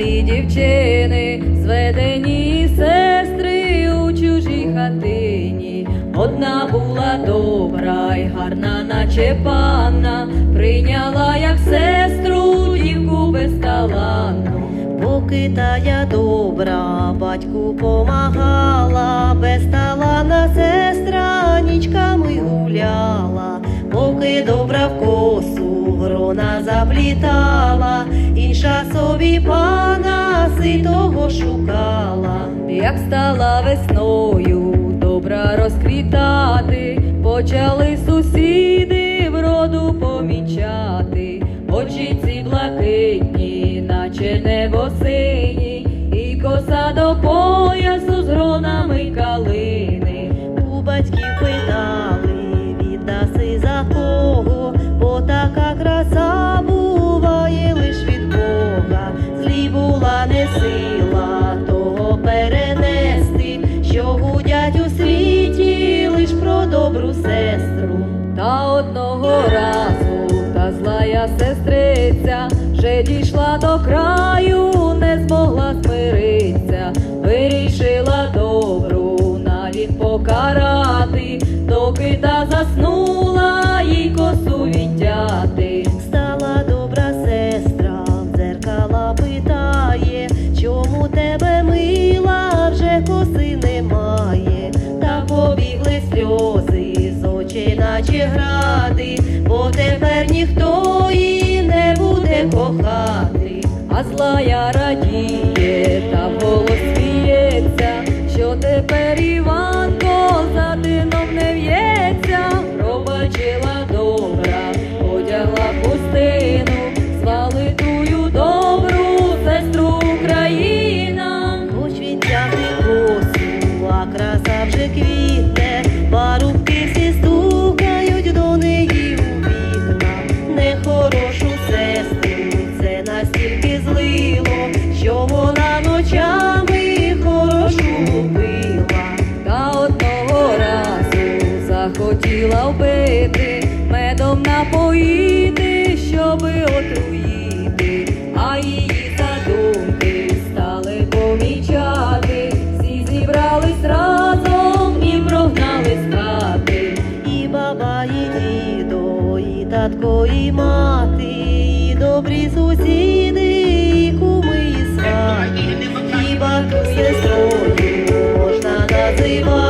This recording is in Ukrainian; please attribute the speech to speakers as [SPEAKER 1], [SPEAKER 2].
[SPEAKER 1] малі дівчини, зведені сестри у чужій хатині. Одна була добра й гарна, наче панна, прийняла як сестру дівку безталанну.
[SPEAKER 2] Поки тая добра, батьку помагала, безталана сестра нічками гуляла, поки добра в косу грона заплітала, інша собі пана ситого шукала.
[SPEAKER 1] Як стала весною добра розквітати, почали сусіди вроду помічати, очі ці блакитні, наче небо сині, і коса до поясу з гронами калини.
[SPEAKER 2] У батьків
[SPEAKER 1] дійшла до краю, не змогла смириться, вирішила добру навіть покарати, доки та заснула їй косу відтяти.
[SPEAKER 2] Стала добра сестра, в дзеркала питає, чому тебе мила, вже коси немає, та побігли сльози з очей, наче гради, бо тепер ніхто
[SPEAKER 1] А злая захотіла вбити, медом напоїти, щоби отруїти, а її задумки стали помічати, всі зібрались разом і прогнали з хати.
[SPEAKER 2] І баба, і дідо, і татко, і мати, і добрі сусіди, і куми, і свати. Хіба ту сестрою можна називати,